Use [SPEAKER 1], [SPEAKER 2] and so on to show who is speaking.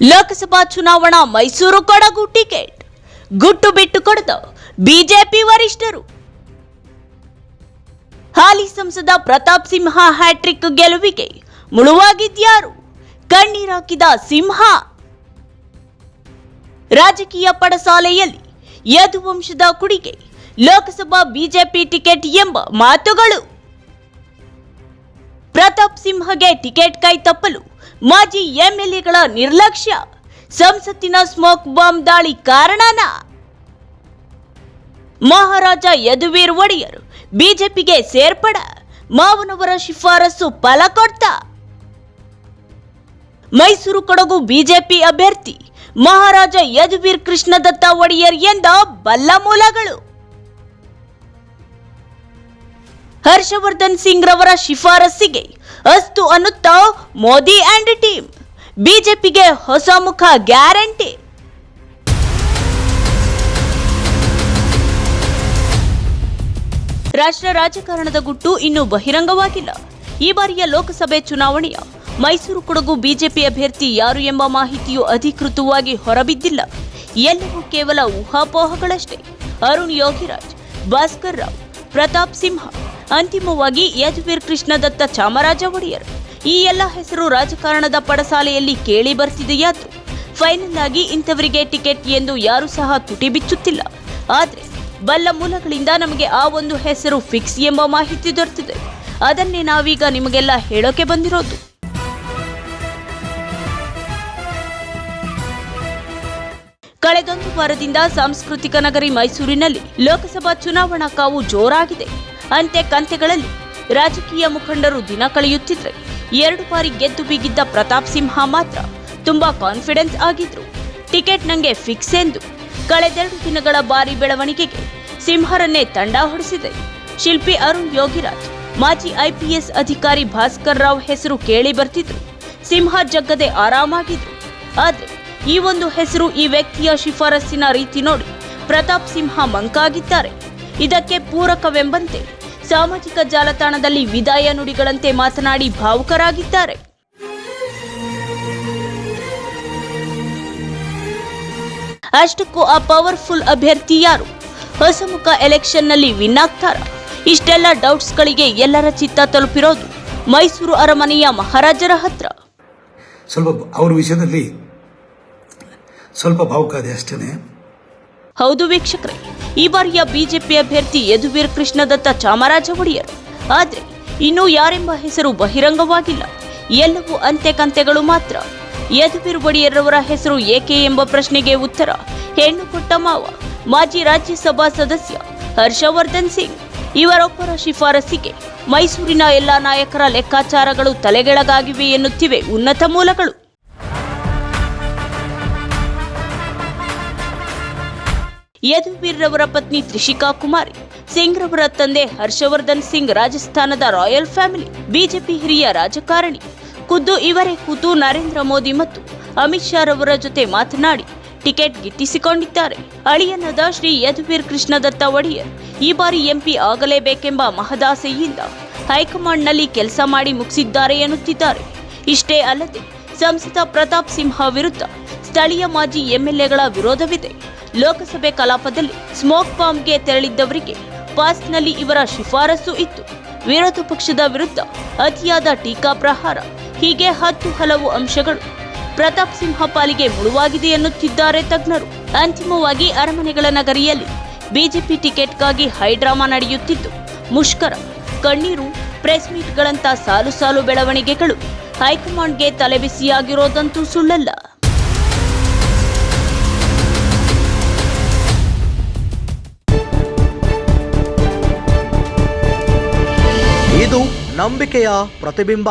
[SPEAKER 1] ಲೋಕಸಭಾ ಚುನಾವಣಾ ಮೈಸೂರು ಕೊಡಗು ಟಿಕೆಟ್. ಗುಟ್ಟು ಬಿಟ್ಟು ಕೊಡದ ಬಿಜೆಪಿ ವರಿಷ್ಠರು. ಹಾಲಿ ಸಂಸದ ಪ್ರತಾಪ್ ಸಿಂಹ ಹ್ಯಾಟ್ರಿಕ್ ಗೆಲುವಿಗೆ ಮುಳುವಾಗಿದ್ಯಾರು ಕಣ್ಣೀರಾಕಿದ ಸಿಂಹ. ರಾಜಕೀಯ ಪಡಸಾಲೆಯಲ್ಲಿ ಯದುವಂಶದ ಕುಡಿಗೆ ಲೋಕಸಭಾ ಬಿಜೆಪಿ ಟಿಕೆಟ್ ಎಂಬ ಮಾತುಗಳು. ಪ್ರತಾಪ್ ಸಿಂಹಗೆ ಟಿಕೆಟ್ ಕೈ ತಪ್ಪಲು ಮಾಜಿ ಎಂಎಲ್ಎಗಳ ನಿರ್ಲಕ್ಷ್ಯ. ಸಂಸತ್ತಿನ ಸ್ಮೋಕ್ ಬಾಂಬ್ ದಾಳಿ ಕಾರಣನ. ಮಹಾರಾಜ ಯದುವೀರ್ ಒಡೆಯರ್ ಬಿಜೆಪಿಗೆ ಸೇರ್ಪಡ. ಮಾವನವರ ಶಿಫಾರಸು ಫಲ ಕೊಡ್ತ ಮೈಸೂರು ಕೊಡಗು ಬಿಜೆಪಿ ಅಭ್ಯರ್ಥಿ ಮಹಾರಾಜ ಯದುವೀರ್ ಕೃಷ್ಣದತ್ತ ಒಡೆಯರ್ ಎಂದ ಬಲ್ಲ ಮೂಲಗಳು ಹರ್ಷವರ್ಧನ್ ಸಿಂಗ್ ರವರ ಶಿಫಾರಸ್ಸಿಗೆ ಅಸ್ತು ಅನ್ನುತ್ತಾ ಮೋದಿ ಅಂಡ್ ಟೀಮ್. ಬಿಜೆಪಿಗೆ ಹೊಸ ಮುಖ ಗ್ಯಾರಂಟಿ. ರಾಷ್ಟ್ರ ರಾಜಕಾರಣದ ಗುಟ್ಟು ಇನ್ನೂ ಬಹಿರಂಗವಾಗಿಲ್ಲ. ಈ ಬಾರಿಯ ಲೋಕಸಭೆ ಚುನಾವಣೆಯ ಮೈಸೂರು ಕೊಡಗು ಬಿಜೆಪಿ ಅಭ್ಯರ್ಥಿ ಯಾರು ಎಂಬ ಮಾಹಿತಿಯು ಅಧಿಕೃತವಾಗಿ ಹೊರಬಿದ್ದಿಲ್ಲ. ಎಲ್ಲವೂ ಕೇವಲ ಊಹಾಪೋಹಗಳಷ್ಟೇ. ಅರುಣ್ ಯೋಗಿರಾಜ್, ಭಾಸ್ಕರ್ ರಾವ್, ಪ್ರತಾಪ್ ಸಿಂಹ, ಅಂತಿಮವಾಗಿ ಯದುವೀರ್ ಕೃಷ್ಣದತ್ತ ಚಾಮರಾಜ ಒಡೆಯರ್. ಈ ಎಲ್ಲ ಹೆಸರು ರಾಜಕಾರಣದ ಪಡಸಾಲೆಯಲ್ಲಿ ಕೇಳಿ ಬರ್ತಿದೆಯಾದ್ರು ಫೈನಲ್ ಆಗಿ ಇಂಥವರಿಗೆ ಟಿಕೆಟ್ ಎಂದು ಯಾರು ಸಹ ತುಟಿ ಬಿಚ್ಚುತ್ತಿಲ್ಲ. ಆದ್ರೆ ಬಲ್ಲ ಮೂಲಗಳಿಂದ ನಮಗೆ ಆ ಒಂದು ಹೆಸರು ಫಿಕ್ಸ್ ಎಂಬ ಮಾಹಿತಿ ದೊರೆತಿದೆ. ಅದನ್ನೇ ನಾವೀಗ ನಿಮಗೆಲ್ಲ ಹೇಳೋಕೆ ಬಂದಿರೋದು. ಕಳೆದೊಂದು ವಾರದಿಂದ ಸಾಂಸ್ಕೃತಿಕ ನಗರಿ ಮೈಸೂರಿನಲ್ಲಿ ಲೋಕಸಭಾ ಚುನಾವಣಾ ಕಾವು ಜೋರಾಗಿದೆ. ಅಂತೆ ಕಂತೆಗಳಲ್ಲಿ ರಾಜಕೀಯ ಮುಖಂಡರು ದಿನ ಕಳೆಯುತ್ತಿದ್ರೆ ಎರಡು ಬಾರಿ ಗೆದ್ದು ಬೀಗಿದ್ದ ಪ್ರತಾಪ್ ಸಿಂಹ ಮಾತ್ರ ತುಂಬಾ ಕಾನ್ಫಿಡೆನ್ಸ್ ಆಗಿದ್ರು. ಟಿಕೆಟ್ ನಂಗೆ ಫಿಕ್ಸ್ ಎಂದು ಕಳೆದೆರಡು ದಿನಗಳ ಬಾರಿ ಬೆಳವಣಿಗೆಗೆ ಸಿಂಹರನ್ನೇ ತಂಡ ಹೊಡೆಸಿದೆ. ಶಿಲ್ಪಿ ಅರುಣ್ ಯೋಗಿರಾಜ್, ಮಾಜಿ ಐಪಿಎಸ್ ಅಧಿಕಾರಿ ಭಾಸ್ಕರ್ ರಾವ್ ಹೆಸರು ಕೇಳಿ ಬರ್ತಿದ್ರು. ಸಿಂಹ ಜಗ್ಗದೆ ಆರಾಮಾಗಿದ್ರು. ಆದ್ರೆ ಈ ಒಂದು ಹೆಸರು ಈ ವ್ಯಕ್ತಿಯ ಶಿಫಾರಸ್ಸಿನ ರೀತಿ ನೋಡಿ ಪ್ರತಾಪ್ ಸಿಂಹ ಮಂಕಾಗಿದ್ದಾರೆ. ಇದಕ್ಕೆ ಪೂರಕವೆಂಬಂತೆ ಸಾಮಾಜಿಕ ಜಾಲತಾಣದಲ್ಲಿ ವಿದಾಯ ನುಡಿಗಳಂತೆ ಮಾತನಾಡಿ ಭಾವುಕರಾಗಿದ್ದಾರೆ. ಅಷ್ಟಕ್ಕೂ ಆ ಪವರ್ಫುಲ್ ಅಭ್ಯರ್ಥಿ ಯಾರು? ಹೊಸಮುಖ ಎಲೆಕ್ಷನ್ನಲ್ಲಿ ವಿನ್ ಆಗ್ತಾರ? ಇಷ್ಟೆಲ್ಲ ಡೌಟ್ಸ್ಗಳಿಗೆ ಎಲ್ಲರ ಚಿತ್ತ ತಲುಪಿರೋದು ಮೈಸೂರು ಅರಮನೆಯ ಮಹಾರಾಜರ ಹತ್ರ.
[SPEAKER 2] ಸ್ವಲ್ಪ ಅವ್ರ ವಿಷಯದಲ್ಲಿ ಸ್ವಲ್ಪ ಭಾವುಕಾದೆ ಅಷ್ಟೇ
[SPEAKER 1] ಹೌದು ವೀಕ್ಷಕರೇ, ಈ ಬಾರಿಯ ಬಿಜೆಪಿ ಅಭ್ಯರ್ಥಿ ಯದುವೀರ್ ಕೃಷ್ಣದತ್ತ ಚಾಮರಾಜ ಒಡೆಯರ್. ಆದರೆ, ಇನ್ನೂ ಯಾರೆಂಬ ಹೆಸರು ಬಹಿರಂಗವಾಗಿಲ್ಲ. ಎಲ್ಲವೂ ಅಂತೆ ಕಂತೆಗಳು ಮಾತ್ರ. ಯದುವೀರ್ ಒಡೆಯರ್ರವರ ಹೆಸರು ಏಕೆ ಎಂಬ ಪ್ರಶ್ನೆಗೆ ಉತ್ತರ, ಹೆಣ್ಣು ಕೊಟ್ಟ ಮಾವ, ಮಾಜಿ ರಾಜ್ಯಸಭಾ ಸದಸ್ಯ ಹರ್ಷವರ್ಧನ್ ಸಿಂಗ್. ಇವರೊಬ್ಬರ ಶಿಫಾರಸಿಗೆ ಮೈಸೂರಿನ ಎಲ್ಲಾ ನಾಯಕರ ಲೆಕ್ಕಾಚಾರಗಳು ತಲೆಗೆಳಗಾಗಿವೆ ಎನ್ನುತ್ತಿವೆ ಉನ್ನತ ಮೂಲಗಳು. ಯದುವೀರ್ರವರ ಪತ್ನಿ ತ್ರಿಷಿಕಾ ಕುಮಾರಿ ಸಿಂಗ್ ರವರ ತಂದೆ ಹರ್ಷವರ್ಧನ್ ಸಿಂಗ್ ರಾಜಸ್ಥಾನದ ರಾಯಲ್ ಫ್ಯಾಮಿಲಿ, ಬಿಜೆಪಿ ಹಿರಿಯ ರಾಜಕಾರಣಿ. ಖುದ್ದು ಇವರೇ ಕೂತು ನರೇಂದ್ರ ಮೋದಿ ಮತ್ತು ಅಮಿತ್ ಶಾ ರವರ ಜೊತೆ ಮಾತನಾಡಿ ಟಿಕೆಟ್ ಗಿಟ್ಟಿಸಿಕೊಂಡಿದ್ದಾರೆ. ಅಳಿಯನದ ಶ್ರೀ ಯದುವೀರ್ ಕೃಷ್ಣದತ್ತ ಒಡೆಯರ್, ಈ ಬಾರಿ ಎಂಪಿ ಆಗಲೇಬೇಕೆಂಬ ಮಹದಾಸೆಯಿಂದ ಹೈಕಮಾಂಡ್ನಲ್ಲಿ ಕೆಲಸ ಮಾಡಿ ಮುಗಿಸಿದ್ದಾರೆ ಎನ್ನುತ್ತಿದ್ದಾರೆ. ಇಷ್ಟೇ ಅಲ್ಲದೆ ಸಂಸದ ಪ್ರತಾಪ್ ಸಿಂಹ ವಿರುದ್ಧ ಸ್ಥಳೀಯ ಮಾಜಿ ಎಂಎಲ್ಎಗಳ ವಿರೋಧವಿದೆ. ಲೋಕಸಭೆ ಕಲಾಪದಲ್ಲಿ ಸ್ಮೋಕ್ ಬಾಂಬ್ಗೆ ತೆರಳಿದ್ದವರಿಗೆ ಪಾಸ್ನಲ್ಲಿ ಇವರ ಶಿಫಾರಸು ಇತ್ತು. ವಿರೋಧ ಪಕ್ಷದ ವಿರುದ್ಧ ಅತಿಯಾದ ಟೀಕಾ ಪ್ರಹಾರ. ಹೀಗೆ ಹತ್ತು ಹಲವು ಅಂಶಗಳು ಪ್ರತಾಪ್ ಸಿಂಹ ಪಾಲಿಗೆ ಮುಳುವಾಗಿದೆ ಎನ್ನುತ್ತಿದ್ದಾರೆ ತಜ್ಞರು. ಅಂತಿಮವಾಗಿ ಅರಮನೆಗಳ ನಗರಿಯಲ್ಲಿ ಬಿಜೆಪಿ ಟಿಕೆಟ್ಗಾಗಿ ಹೈಡ್ರಾಮಾ ನಡೆಯುತ್ತಿದ್ದು, ಮುಷ್ಕರ, ಕಣ್ಣೀರು, ಪ್ರೆಸ್ ಮೀಟ್ಗಳಂತ ಸಾಲು ಸಾಲು ಬೆಳವಣಿಗೆಗಳು ಹೈಕಮಾಂಡ್ಗೆ ತಲೆಬಿಸಿಯಾಗಿರೋದಂತೂ ಸುಳ್ಳಲ್ಲ.
[SPEAKER 3] ನಂಬಿಕೆಯ ಪ್ರತಿಬಿಂಬ.